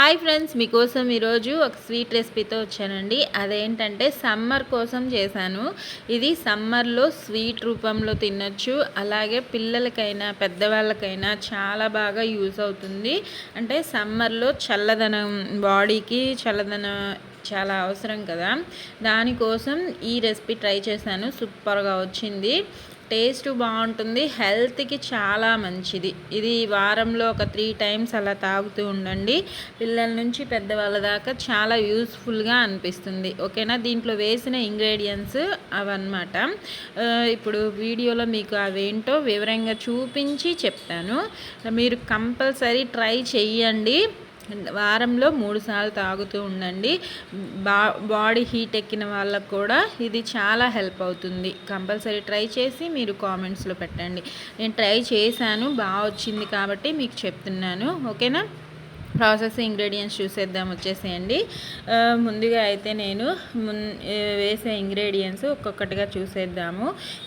Hi friends మీకోసం ఈరోజు ఒక స్వీట్ రెసిపీతో వచ్చానండి. అదేంటంటే సమ్మర్ కోసం చేశాను. ఇది సమ్మర్లో స్వీట్ రూపంలో తినొచ్చు. అలాగే పిల్లలకైనా పెద్దవాళ్ళకైనా చాలా బాగా యూజ్ అవుతుంది. అంటే సమ్మర్లో చల్లదనం బాడీకి చల్లదనం చాలా అవసరం కదా. దానికోసం ఈ రెసిపీ ట్రై చేశాను. సూపర్గా వచ్చింది. టేస్ట్ బాగుంటుంది హెల్త్కి చాలా మంచిది. ఇది వారంలో ఒక త్రీ టైమ్స్ అలా తాగుతూ ఉండండి. పిల్లల నుంచి పెద్దవాళ్ళ దాకా చాలా యూస్ఫుల్గా అనిపిస్తుంది. ఓకేనా? దీంట్లో వేసిన ఇంగ్రీడియంట్స్ అవన్నమాట. ఇప్పుడు వీడియోలో మీకు అవేంటో వివరంగా చూపించి చెప్తాను. మీరు కంపల్సరీ ట్రై చెయ్యండి. వారంలో మూడు సార్లు తాగుతూ ఉండండి. బా బాడీ హీట్ ఎక్కిన వాళ్ళకు కూడా ఇది చాలా హెల్ప్ అవుతుంది. కంపల్సరీ ట్రై చేసి మీరు కామెంట్స్లో పెట్టండి. నేను ట్రై చేశాను బాగా వచ్చింది కాబట్టి మీకు చెప్తున్నాను. ఓకేనా? ప్రాసెస్ ఇంగ్రీడియంట్స్ చూసేద్దాం వచ్చేసేయండి. ముందుగా అయితే నేను వేసే ఇంగ్రీడియంట్స్ ఒక్కొక్కటిగా చూసేద్దాము.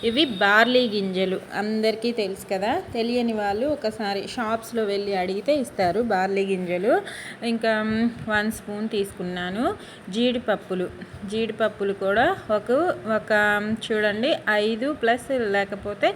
ఇవి బార్లీ గింజలు. అందరికీ తెలుసు కదా తెలియని వాళ్ళు ఒకసారి షాప్స్లో వెళ్ళి అడిగితే ఇస్తారు బార్లీ గింజలు. ఇంకా వన్ స్పూన్ తీసుకున్నాను జీడిపప్పులు. జీడిపప్పులు కూడా ఒక ఒక చూడండి ఐదు ప్లస్ లేకపోతే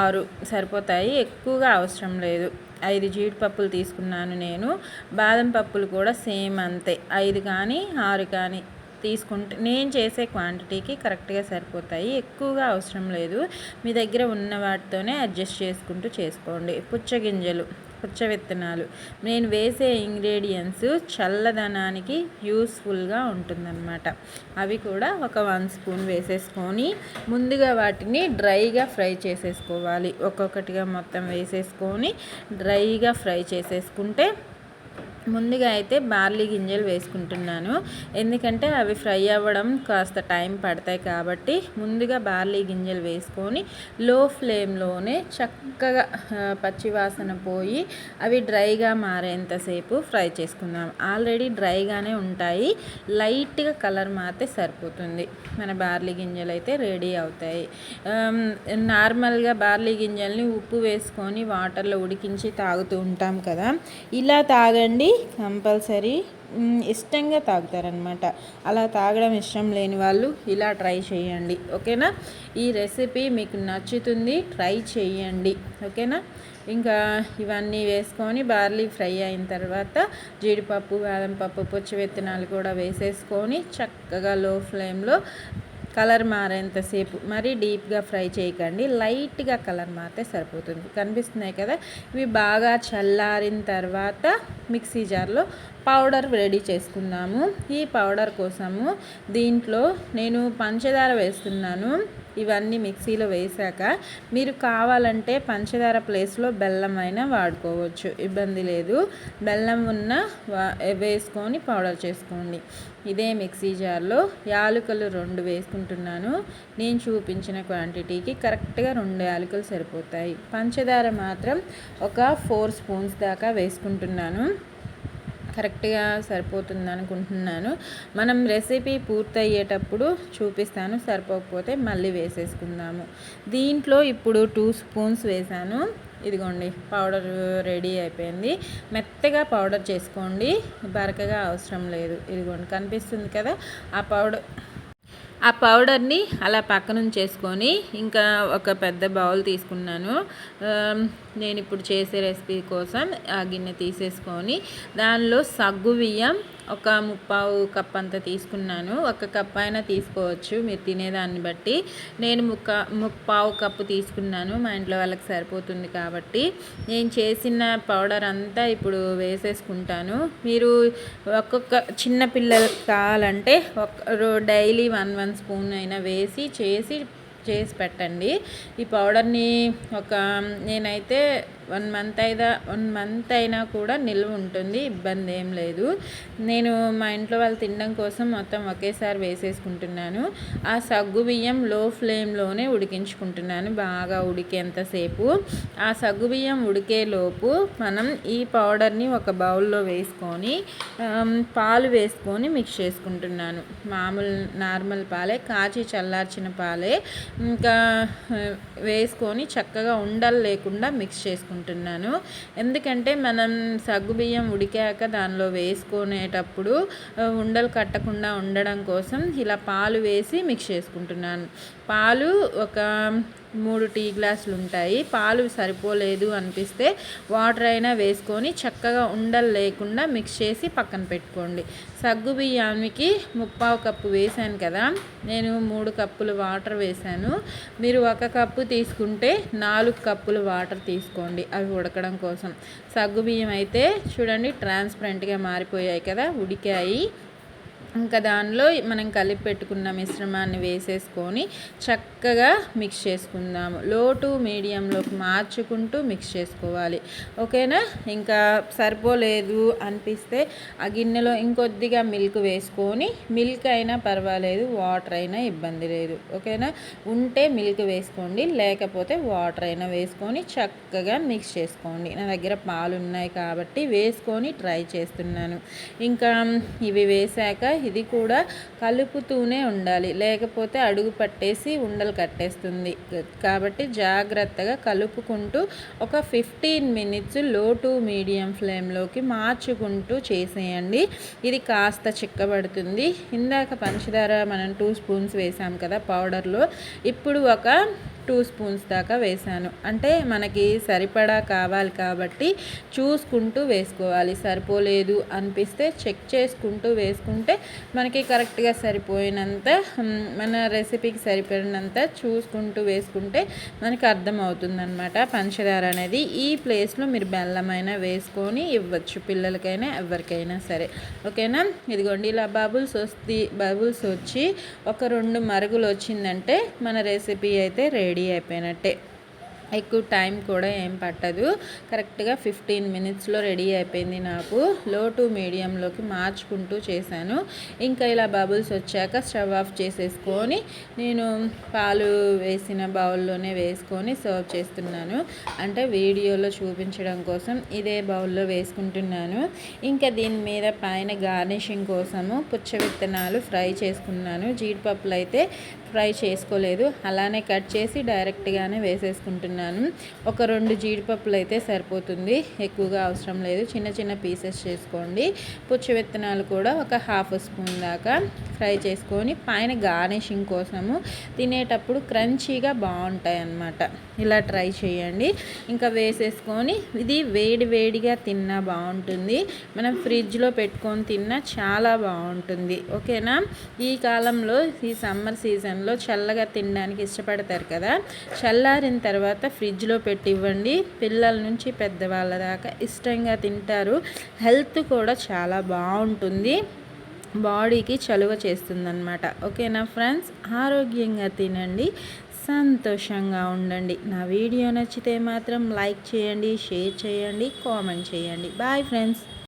ఆరు సరిపోతాయి. ఎక్కువగా అవసరం లేదు. ఐదు జీడిపప్పులు తీసుకున్నాను నేను. బాదం పప్పులు కూడా సేమ్ అంతే. ఐదు కానీ ఆరు కానీ తీసుకుంటే నేను చేసే క్వాంటిటీకి కరెక్ట్గా సరిపోతాయి. ఎక్కువగా అవసరం లేదు. మీ దగ్గర ఉన్న వాటితోనే అడ్జస్ట్ చేసుకుంటూ చేసుకోండి. పుచ్చగింజలు. పుచ్చ విత్తనాలు. నేను వేసే ఇంగ్రీడియంట్స్ చల్లదనానికి యూస్ఫుల్గా ఉంటుందన్నమాట. అవి కూడా ఒక వన్ స్పూన్ వేసేసుకొని ముందుగా వాటిని డ్రైగా ఫ్రై చేసేసుకోవాలి. ఒక్కొక్కటిగా మొత్తం వేసేసుకొని డ్రైగా ఫ్రై చేసేసుకుంటే ముందుగా అయితే బార్లీ గింజలు వేసుకుంటున్నాను. ఎందుకంటే అవి ఫ్రై అవ్వడం కాస్త టైం పడతాయి కాబట్టి ముందుగా బార్లీ గింజలు వేసుకొని లో ఫ్లేమ్లోనే చక్కగా పచ్చివాసన పోయి అవి డ్రైగా మారేంతసేపు ఫ్రై చేసుకుందాం. ఆల్రెడీ డ్రైగానే ఉంటాయి. లైట్గా కలర్ మారితే సరిపోతుంది. మన బార్లీ గింజలు అయితే రెడీ అవుతాయి. నార్మల్గా బార్లీ గింజల్ని ఉప్పు వేసుకొని వాటర్లో ఉడికించి తాగుతూ ఉంటాం కదా. ఇలా తాగండి. కంపల్సరీ. ఇష్టంగా తాగుతారనమాట అలా తాగడం ఇష్టం లేని వాళ్ళు ఇలా ట్రై చేయండి. ఓకేనా? ఈ రెసిపీ మీకు నచ్చుతుంది ట్రై చేయండి. ఓకేనా? ఇంకా ఇవన్నీ వేసుకొని బార్లీ ఫ్రై అయిన తర్వాత జీడిపప్పు బాదం పప్పు పుచ్చి విత్తనాలు కూడా వేసేసుకొని చక్కగా లో ఫ్లేమ్లో కలర్ మారేంతసేపు మరీ డీప్గా ఫ్రై చేయకండి. లైట్గా కలర్ మారితే సరిపోతుంది. కనిపిస్తున్నాయి కదా? ఇవి బాగా చల్లారిన తర్వాత మిక్సీ జార్లో పౌడర్ రెడీ చేసుకుందాము. ఈ పౌడర్ కోసము దీంట్లో నేను పంచదార వేస్తున్నాను. ఇవన్నీ మిక్సీలో వేసాక మీరు కావాలంటే పంచదార ప్లేస్లో బెల్లం అయినా వాడుకోవచ్చు. ఇబ్బంది లేదు. బెల్లం ఉన్న వేసుకొని పౌడర్ చేసుకోండి. ఇదే మిక్సీ జార్లో యాలకులు రెండు వేసుకుంటున్నాను. నేను చూపించిన క్వాంటిటీకి కరెక్ట్గా రెండు యాలకులు సరిపోతాయి. పంచదార మాత్రం ఒక ఫోర్ స్పూన్స్ దాకా వేసుకుంటున్నాను. కరెక్ట్గా సరిపోతుంది అనుకుంటున్నాను. మనం రెసిపీ పూర్తయ్యేటప్పుడు చూపిస్తాను సరిపోకపోతే మళ్ళీ వేసేసుకుందాము. దీంట్లో ఇప్పుడు టూ స్పూన్స్ వేసాను. ఇదిగోండి పౌడర్ రెడీ అయిపోయింది. మెత్తగా పౌడర్ చేసుకోండి. బరకగా అవసరం లేదు. ఇదిగోండి కనిపిస్తుంది కదా? ఆ పౌడర్ ఆ పౌడర్ని అలా పక్కన చేసుకొని ఇంకా ఒక పెద్ద బౌల్ తీసుకున్నాను. నేను ఇప్పుడు చేసే రెసిపీ కోసం ఆ గిన్నె తీసేసుకొని దానిలో సగ్గు బియ్యం ఒక ముప్పావు కప్ అంత తీసుకున్నాను. ఒక కప్ అయినా తీసుకోవచ్చు మీరు తినేదాన్ని బట్టి. నేను ముక్క ముప్పావు కప్పు తీసుకున్నాను. మా ఇంట్లో వాళ్ళకి సరిపోతుంది కాబట్టి. నేను చేసిన పౌడర్ అంతా ఇప్పుడు వేసేసుకుంటాను. మీరు ఒక్కొక్క చిన్న పిల్లలకు కావాలంటే ఒక డైలీ వన్ వన్ స్పూన్ అయినా వేసి చేసి చేసి పెట్టండి. ఈ పౌడర్ని ఒక నేనైతే వన్ మంత్ అయినా వన్ మంత్ అయినా కూడా నిల్వ ఉంటుంది ఇబ్బంది ఏం లేదు. నేను మా ఇంట్లో వాళ్ళు తినడం కోసం మొత్తం ఒకేసారి వేసేసుకుంటున్నాను. ఆ సగ్గు బియ్యం లో ఫ్లేమ్లోనే ఉడికించుకుంటున్నాను బాగా ఉడికేంతసేపు ఆ సగ్గు బియ్యం ఉడికేలోపు మనం ఈ పౌడర్ని ఒక బౌల్లో వేసుకొని పాలు వేసుకొని మిక్స్ చేసుకుంటున్నాను. మామూలు నార్మల్ పాలే కాచి చల్లార్చిన పాలే. ఇంకా వేసుకొని చక్కగా ఉండలు లేకుండా మిక్స్ చేసుకుంటాను చేసుకుంటున్నాను. ఎందుకంటే మనం సగ్గుబియ్యం ఉడికాక దానిలో వేసుకునేటప్పుడు ఉండలు కట్టకుండా ఉండడం కోసం ఇలా పాలు వేసి మిక్స్ చేసుకుంటున్నాను. పాలు ఒక మూడు టీ గ్లాసులు ఉంటాయి పాలు సరిపోలేదు అనిపిస్తే వాటర్ అయినా వేసుకొని చక్కగా ఉండలు లేకుండా మిక్స్ చేసి పక్కన పెట్టుకోండి. సగ్గు బియ్యానికి ముప్పావు కప్పు వేసాను కదా నేను మూడు కప్పులు వాటర్ వేసాను మీరు ఒక కప్పు తీసుకుంటే నాలుగు కప్పులు వాటర్ తీసుకోండి అవి ఉడకడం కోసం. సగ్గు బియ్యం అయితే చూడండి ట్రాన్స్పరెంట్గా మారిపోయాయి కదా ఉడికాయి. ఇంకా దానిలో మనం కలిపి పెట్టుకున్న మిశ్రమాన్ని వేసేసుకొని చక్కగా మిక్స్ చేసుకుందాము. లో టు మీడియంలోకి మార్చుకుంటూ మిక్స్ చేసుకోవాలి. ఓకేనా? ఇంకా సరిపోలేదు అనిపిస్తే ఆ గిన్నెలో ఇంకొద్దిగా మిల్క్ వేసుకొని మిల్క్ అయినా పర్వాలేదు వాటర్ అయినా ఇబ్బంది లేదు. ఓకేనా? ఉంటే మిల్క్ వేసుకోండి లేకపోతే వాటర్ అయినా వేసుకొని చక్కగా మిక్స్ చేసుకోండి. నా దగ్గర పాలు ఉన్నాయి కాబట్టి వేసుకొని ట్రై చేస్తున్నాను. ఇంకా ఇవి వేసాక ఇది కూడా కలుపుతూనే ఉండాలి. లేకపోతే అడుగు పట్టేసి ఉండలు కట్టేస్తుంది. కాబట్టి జాగ్రత్తగా కలుపుకుంటూ ఒక ఫిఫ్టీన్ మినిట్స్లో టు మీడియం ఫ్లేమ్లోకి మార్చుకుంటూ చేసేయండి. ఇది కాస్త చిక్కబడుతుంది. ఇందాక పంచదార మనం టూ స్పూన్స్ వేసాం కదా పౌడర్లో ఇప్పుడు ఒక టూ స్పూన్స్ దాకా వేసాను. అంటే మనకి సరిపడా కావాలి కాబట్టి చూసుకుంటూ వేసుకోవాలి. సరిపోలేదు అనిపిస్తే చెక్ చేసుకుంటూ వేసుకుంటే మనకి కరెక్ట్గా సరిపోయినంత మన రెసిపీకి సరిపోయినంత చూసుకుంటూ వేసుకుంటే మనకి అర్థమవుతుందనమాట పంచదార అనేది ఈ ప్లేస్లో మీరు బెల్లమైనా వేసుకొని ఇవ్వచ్చు. పిల్లలకైనా ఎవరికైనా సరే. ఓకేనా? ఇదిగోండి ఇలా బబుల్స్ వస్తే బబుల్స్ వచ్చి ఒక రెండు మరుగులు వచ్చిందంటే మన రెసిపీ అయితే రెడీ. రెడీ అయిపోయినట్టే. ఎక్కువ టైం కూడా ఏం పట్టదు. కరెక్ట్గా ఫిఫ్టీన్ మినిట్స్లో రెడీ అయిపోయింది నాకు. లో టు మీడియంలోకి మార్చుకుంటూ చేశాను. ఇంకా ఇలా బబుల్స్ వచ్చాక స్టవ్ ఆఫ్ చేసేసుకొని నేను పాలు వేసిన బౌల్లోనే వేసుకొని సర్వ్ చేస్తున్నాను. అంటే వీడియోలో చూపించడం కోసం ఇదే బౌల్లో వేసుకుంటున్నాను. ఇంకా దీని మీద పైన గార్నిషింగ్ కోసము పుచ్చ విత్తనాలు ఫ్రై చేసుకున్నాను. జీడిపప్పులు అయితే ఫ్రై చేసుకోలేదు. అలానే కట్ చేసి డైరెక్ట్గానే వేసేసుకుంటున్నాను. ఒక రెండు జీడిపప్పులు అయితే సరిపోతుంది. ఎక్కువగా అవసరం లేదు. చిన్న చిన్న పీసెస్ చేసుకోండి. పుచ్చి విత్తనాలు కూడా ఒక హాఫ్ స్పూన్ దాకా ఫ్రై చేసుకొని పైన గార్నిషింగ్ కోసము తినేటప్పుడు క్రంచీగా బాగుంటాయి అన్నమాట ఇలా ట్రై చేయండి. ఇంకా వేసేసుకొని ఇది వేడి వేడిగా తిన్నా బాగుంటుంది. మనం ఫ్రిడ్జ్లో పెట్టుకొని తిన్నా చాలా బాగుంటుంది. ఓకేనా? ఈ కాలంలో ఈ సమ్మర్ సీజన్ టైంలో చల్లగా తినడానికి ఇష్టపడతారు కదా చల్లారిన తర్వాత ఫ్రిడ్జ్లో పెట్టి ఇవ్వండి పిల్లల నుంచి పెద్దవాళ్ళ దాకా ఇష్టంగా తింటారు. హెల్త్ కూడా చాలా బాగుంటుంది. బాడీకి చలువ చేస్తుందన్నమాట. ఓకేనా ఫ్రెండ్స్? ఆరోగ్యంగా తినండి. సంతోషంగా ఉండండి. నా వీడియో నచ్చితే మాత్రం లైక్ చేయండి షేర్ చేయండి కామెంట్ చేయండి. Bye friends.